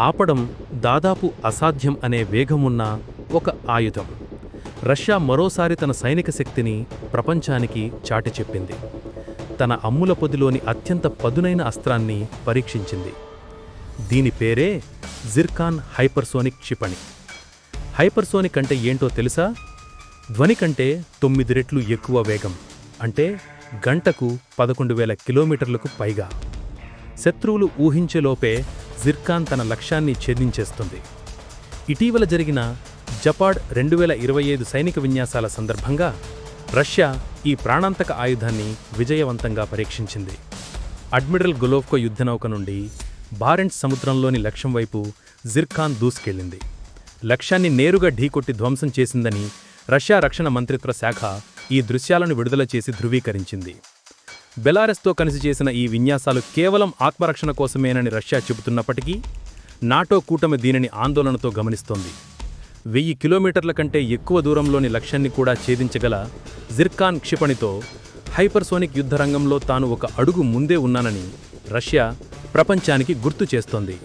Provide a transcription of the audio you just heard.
ఆపడం దాదాపు అసాధ్యం అనే వేగమున్న ఒక ఆయుధం. రష్యా మరోసారి తన సైనిక శక్తిని ప్రపంచానికి చాటి చెప్పింది. తన అమ్ముల పొదిలోని అత్యంత పదునైన అస్త్రాన్ని పరీక్షించింది. దీని పేరే జిర్కాన్ హైపర్సోనిక్ క్షిపణి. హైపర్సోనిక్ అంటే ఏంటో తెలుసా? ధ్వని కంటే తొమ్మిది రెట్లు ఎక్కువ వేగం అంటే గంటకు పదకొండు వేల కిలోమీటర్లకు పైగా. శత్రువులు ఊహించేలోపే జిర్కాన్ తన లక్ష్యాన్ని ఛేదించేస్తుంది. ఇటీవల జరిగిన జపాడ్ రెండు వేల ఇరవై ఐదు సైనిక విన్యాసాల సందర్భంగా రష్యా ఈ ప్రాణాంతక ఆయుధాన్ని విజయవంతంగా పరీక్షించింది. అడ్మిరల్ గులోవ్కో యుద్ధనౌక నుండి బారెంట్స్ సముద్రంలోని లక్ష్యం వైపు జిర్ఖాన్ దూసుకెళ్ళింది లక్ష్యాన్ని నేరుగా ఢీకొట్టి ధ్వంసం చేసిందని రష్యా రక్షణ మంత్రిత్వ శాఖ ఈ దృశ్యాలను విడుదల చేసి ధృవీకరించింది. బెలారస్తో కలిసి చేసిన ఈ విన్యాసాలు కేవలం ఆత్మరక్షణ కోసమేనని రష్యా చెబుతున్నప్పటికీ నాటో కూటమి దీనిని ఆందోళనతో గమనిస్తోంది. వెయ్యి కిలోమీటర్ల కంటే ఎక్కువ దూరంలోని లక్ష్యాన్ని కూడా ఛేదించగల జిర్కాన్ క్షిపణితో హైపర్సోనిక్ యుద్ధరంగంలో తాను ఒక అడుగు ముందే ఉన్నానని రష్యా ప్రపంచానికి గుర్తు చేస్తోంది.